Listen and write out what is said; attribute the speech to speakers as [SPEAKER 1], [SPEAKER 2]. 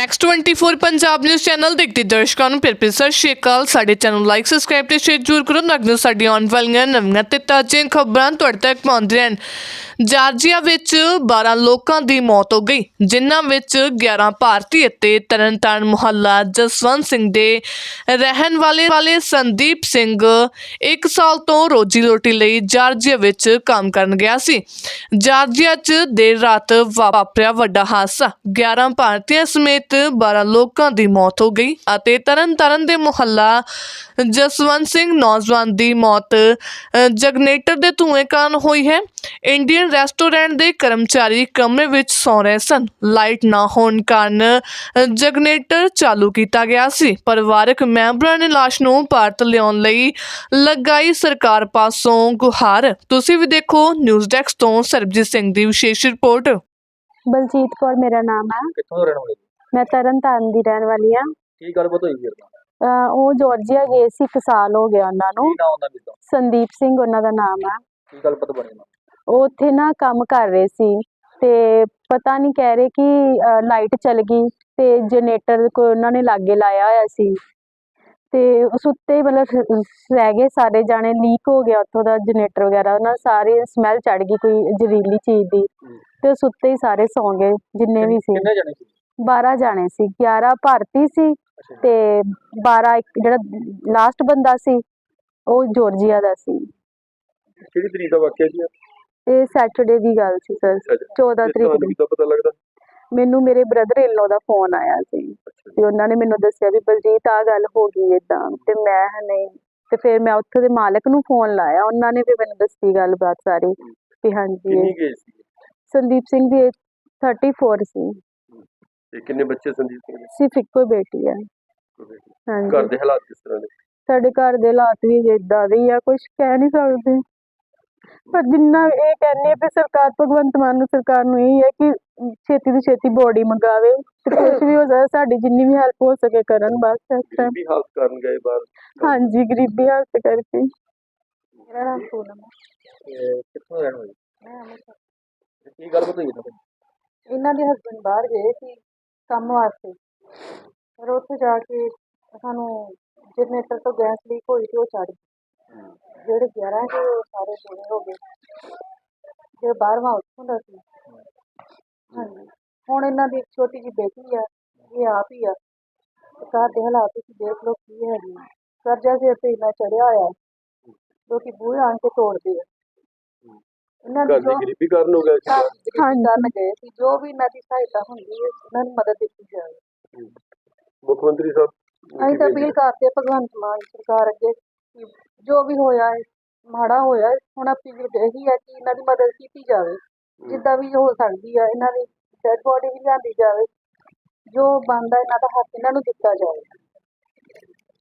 [SPEAKER 1] Max 24 Punjab news channel ਦੇਖਦੇ ਦਰਸ਼ਕਾਂ ਨੂੰ। ਫਿਰ ਫਿਰ ਸਤਿ ਸ਼੍ਰੀ ਅਕਾਲ। ਸਾਡੇ ਚੈਨਲ ਲਾਈਕ ਸਬਸਕ੍ਰਾਈਬ ਤੇ ਸ਼ੇਅਰ ਜ਼ਰੂਰ ਕਰੋ। ਤਾਂ ਕਿ ਸਾਡੀਆਂ ਆਉਣ ਵਾਲੀਆਂ ਨਵੀਆਂ ਤੇ ਤਾਜ਼ੀਆਂ ਖਬਰਾਂ ਤੁਹਾਡੇ ਤੱਕ ਪਹੁੰਚਦੀਆਂ ਰਹਿਣ। ਜਾਰਜੀਆ ਵਿੱਚ 12 ਲੋਕਾਂ ਦੀ ਮੌਤ ਹੋ ਗਈ, ਜਿਨ੍ਹਾਂ ਵਿੱਚ 11 ਭਾਰਤੀ ਅਤੇ ਤਰਨਤਾਰਨ ਮੁਹੱਲਾ ਜਸਵੰਤ ਸਿੰਘ ਦੇ ਰਹਿਣ ਵਾਲੇ ਵਾਲੇ ਸੰਦੀਪ ਸਿੰਘ 1 ਸਾਲ ਤੋਂ ਰੋਜੀ ਰੋਟੀ ਲਈ ਜਾਰਜੀਆ ਵਿੱਚ ਕੰਮ ਕਰਨ ਗਿਆ ਸੀ। ਜਾਰਜੀਆ 'ਚ ਦੇਰ ਰਾਤ ਵਾਪਰਿਆ ਵੱਡਾ ਹਾਦਸਾ। 11 ਭਾਰਤੀਆਂ ਸਮੇਤ 12 ਲੋਕਾਂ ਦੀ ਮੌਤ ਹੋ ਗਈ ਅਤੇ ਤਰਨਤਾਰਨ ਦੇ ਮੁਹੱਲਾ ਜਸਵੰਤ ਸਿੰਘ ਨੌਜਵਾਨ ਦੀ ਮੌਤ ਜਗਨੇਟਰ ਦੇ ਧੂਏ ਕਾਰਨ ਹੋਈ ਹੈ। ਇੰਡੀਅਨ ਰੈਸਟੋਰੈਂਟ ਦੇ ਕਰਮਚਾਰੀ ਕਮਰੇ ਵਿੱਚ ਸੌ ਰਹੇ ਸਨ। ਲਾਈਟ ਨਾ ਹੋਣ ਕਾਰਨ ਜਗਨੇਟਰ ਚਾਲੂ ਕੀਤਾ ਗਿਆ ਸੀ। ਪਰਿਵਾਰਕ ਮੈਂਬਰਾਂ ਨੇ ਲਾਸ਼ ਨੂੰ ਭਾਰਤ ਲਿਆਉਣ ਲਈ ਲਗਾਈ ਸਰਕਾਰ ਪਾਸੋਂ ਗੁਹਾਰ। ਤੁਸੀਂ ਵੀ ਦੇਖੋ ਨਿਊਜ਼ ਡੈਸਕ ਤੋਂ ਸਰਬਜੀਤ ਸਿੰਘ ਦੀ ਵਿਸ਼ੇਸ਼ ਰਿਪੋਰਟ।
[SPEAKER 2] ਬਲਜੀਤ ਕੌਰ ਮੇਰਾ ਨਾਮ ਹੈ
[SPEAKER 3] ਕਿੱਥੋਂ ਦੇ ਰਹਿਣ ਵਾਲੇ? ਜੀ?
[SPEAKER 2] ਮੈਂ ਤਰਨਤਾਰਨ ਦੀ ਰਹਿਣ ਵਾਲੀ ਹਾਂ।
[SPEAKER 3] ਕੀ ਗੱਲਬਾਤ ਹੋਈ ਵੀਰ ਨਾਲ
[SPEAKER 2] ਉਹ ਜਾਰਜੀਆ ਗਏ ਸੀ ਇੱਕ ਸਾਲ ਹੋ ਗਿਆ ਉਹਨਾਂ ਨੂੰ।
[SPEAKER 3] ਕੀ ਨਾਮ ਉਹਨਾਂ ਦਾ?
[SPEAKER 2] ਸੰਦੀਪ ਸਿੰਘ ਉਹਨਾਂ ਦਾ ਨਾਮ ਹੈ
[SPEAKER 3] ਕੀ ਗੱਲਬਾਤ ਬਣੀ ਉਹਨਾਂ
[SPEAKER 2] ਉਹ ਉੱਥੇ ਨਾ ਕੰਮ ਕਰ ਰਹੇ ਸੀ ਤੇ ਪਤਾ ਨਹੀਂ ਕਹਿ ਰਹੇ ਕਿ ਲਾਈਟ ਚਲ ਗਈ ਤੇ ਜਨਰੇਟਰ ਕੋ ਉਹਨਾਂ ਨੇ ਲਾਗੇ ਲਾਇਆ ਹੋਇਆ ਸੀ। ਤੇ ਉਸ ਉੱਤੇ ਹੀ ਮਤਲਬ ਰਹਿ ਗਏ ਸਾਰੇ ਜਾਣੇ ਲੀਕ ਹੋ ਗਿਆ ਉੱਥੋਂ ਦਾ ਜਨਰੇਟਰ ਵਗੈਰਾ ਉਹਨਾਂ ਸਾਰੀ ਸਮੈਲ ਚੜ ਗਈ ਕੋਈ ਜ਼ਹਿਰੀਲੀ ਚੀਜ਼ ਦੀ। ਤੇ ਉਸ ਉੱਤੇ ਹੀ ਸਾਰੇ ਸੌਂ ਗਏ ਜਿੰਨੇ ਵੀ ਸੀ।
[SPEAKER 3] ਕਿੰਨੇ ਜਣੇ ਸੀ?
[SPEAKER 2] 12 ਜਾਣੇ ਸੀ 11 ਭਾਰਤੀ ਸੀ ਤੇ 12 ਇੱਕ ਜਿਹੜਾ ਲਾਸਟ ਬੰਦਾ ਸੀ ਉਹ ਜਾਰਜੀਆ ਦਾ ਸੀ।
[SPEAKER 3] ਕਿਹੜੀ ਤਰੀਕ ਦਾ ਵਾਕਿਆ ਸੀ
[SPEAKER 2] ਇਹ? ਸੈਟਰਡੇ ਦੀ ਗੱਲ ਸੀ ਸਰ। 14 ਤਰੀਕ ਦੀ।
[SPEAKER 3] ਦਾ ਪਤਾ ਲੱਗਦਾ?
[SPEAKER 2] ਮੈਨੂੰ ਮੇਰੇ ਬ੍ਰਦਰ ਇਨ ਦਾ ਫੋਨ ਆਇਆ ਸੀ ਤੇ ਉਹਨਾਂ ਨੇ ਮੈਨੂੰ ਦੱਸਿਆ ਵੀ ਬਲਜੀਤ ਆ ਗੱਲ ਹੋ ਗਈ ਏਦਾਂ। ਤੇ ਮੈਂ ਨਹੀਂ। ਤੇ ਫਿਰ ਮੈਂ ਉੱਥੇ ਦੇ ਮਾਲਕ ਨੂੰ ਫੋਨ ਲਾਇਆ। ਉਹਨਾਂ ਨੇ ਵੀ ਮੈਨੂੰ ਦੱਸੀ ਗੱਲਬਾਤ ਸਾਰੀ ਵੀ ਹਾਂਜੀ। ਸੰਦੀਪ ਸਿੰਘ ਦੀ age 34 ਸੀ।
[SPEAKER 3] ਤੇ ਕਿੰਨੇ ਬੱਚੇ ਸੰਦੀਪ ਸਿੰਘ ਦੇ?
[SPEAKER 2] ਸਿਰਫ ਇੱਕੋ ਬੇਟੀ ਹੈ ਹਾਂਜੀ।
[SPEAKER 3] ਘਰ ਦੇ ਹਾਲਾਤ ਕਿਸ ਤਰ੍ਹਾਂ ਦੇ?
[SPEAKER 2] ਸਾਡੇ ਘਰ ਦੇ ਹਾਲਾਤ ਵੀ ਇਦਾਂ ਦੇ ਹੀ ਆ ਕੁਝ ਕਹਿ ਨਹੀਂ ਸਕਦੇ। ਪਰ ਜਿੰਨਾ ਇਹ ਕਹਿੰਦੇ ਆ ਕਿ ਸਰਕਾਰ ਭਗਵੰਤ ਮਾਨ ਨੂੰ ਸਰਕਾਰ ਨੂੰ ਇਹ ਹੈ ਕਿ ਛੇਤੀ ਤੋਂ ਛੇਤੀ ਬੋਡੀ ਮੰਗਾਵੇ ਤੇ ਕੁਝ ਵੀ ਹੋ ਜਾਏ ਸਾਡੀ ਜਿੰਨੀ ਵੀ ਹੈਲਪ ਹੋ ਸਕੇ ਕਰਨ ਬਸ ਇਸ time।
[SPEAKER 3] ਗਰੀਬੀ ਹਾਲਤ ਕਾਰਨ ਗਏ ਬਾਹਰ।
[SPEAKER 2] ਹਾਂਜੀ ਗਰੀਬੀ ਹਾਲਤ ਕਰਕੇ। ਮੇਰਾ ਨਾਮ ਪੂਨਮ ਹੈ
[SPEAKER 3] ਤੇ ਕਿੱਥੋਂ ਰਹਿਣ ਵਾਲੇ?
[SPEAKER 2] ਮੈਂ ਅੰਮ੍ਰਿਤਸਰ।
[SPEAKER 3] ਤੇ ਕੀ ਇਹਨਾਂ ਦੀ
[SPEAKER 2] ਇਹਨਾਂ ਦੇ ਹਸਬੰਡ ਬਾਹਰ ਗਏ ਸੀ। ਕੰਮ ਵਾਸਤੇ। ਪਰ ਉੱਥੇ ਜਾ ਕੇ ਸਾਨੂੰ ਜਨਰੇਟਰ ਤੋਂ ਗੈਸ ਲੀਕ ਹੋਈ ਤੇ ਉਹ ਚੜ ਗਈ। ਜਿਹੜੇ 11 ਸੀ ਉਹ ਸਾਰੇ ਪੂਰੇ ਹੋ ਗਏ। ਜੇ ਬਾਹਰਵਾਂ ਉੱਥੋਂ ਦਾ ਸੀ। ਹਾਂਜੀ। ਹੁਣ ਇਹਨਾਂ ਦੀ ਇੱਕ ਛੋਟੀ ਜਿਹੀ ਬੇਟੀ ਆ, ਇਹ ਆਪ ਹੀ ਆ। ਘਰ ਦੇ ਹਾਲਾਤ ਤੁਸੀਂ ਦੇਖ ਲਓ ਕੀ ਹੈਗੇ ਕਰਜ਼ਾ ਸਿਰ ਤੇ ਇੰਨਾ ਚੜਿਆ ਹੋਇਆ। ਲੋਕੀ ਬੂਹੇ ਆਣ ਕੇ ਤੋੜਦੇ ਆ। ਇਹਨਾਂ ਦੀ
[SPEAKER 3] ਘਰ ਦੀ
[SPEAKER 2] ਜੋ
[SPEAKER 3] ਗਰੀਬੀ ਕਾਰਨ ਹੋ ਗਿਆ ਸੀ
[SPEAKER 2] ਕਰਨ ਗਏ ਸੀ ਜੋ ਵੀ ਇਹਨਾਂ ਦੀ ਸਹਾਇਤਾ ਹੁੰਦੀ ਹੈ ਉਹਨਾਂ ਨੂੰ ਮਦਦ ਦਿੱਤੀ ਜਾਵੇ।
[SPEAKER 3] ਮੁੱਖ ਮੰਤਰੀ ਸਾਹਿਬ
[SPEAKER 2] ਅਸੀਂ ਤਾਂ ਅਪੀਲ ਕਰਦੇ ਹਾਂ ਭਗਵੰਤ ਮਾਨ ਸਰਕਾਰ ਅੱਗੇ ਕਿ ਜੋ ਵੀ ਹੋਇਆ ਹੈ ਮਾੜਾ ਹੋਇਆ ਹੈ, ਹੁਣ ਅਪੀਲ ਇਹੀ ਹੈ ਕਿ ਇਹਨਾਂ ਦੀ ਮਦਦ ਕੀਤੀ ਜਾਵੇ। ਜਿੱਦਾਂ ਵੀ ਹੋ ਸਕਦੀ ਹੈ ਇਹਨਾਂ ਦੀ ਡੈਡ ਬੋਡੀ ਵੀ ਲਿਆਂਦੀ ਜਾਵੇ। ਜੋ ਬਣਦਾ ਇਹਨਾਂ ਦਾ ਹੱਕ ਇਹਨਾਂ ਨੂੰ ਦਿੱਤਾ ਜਾਵੇ।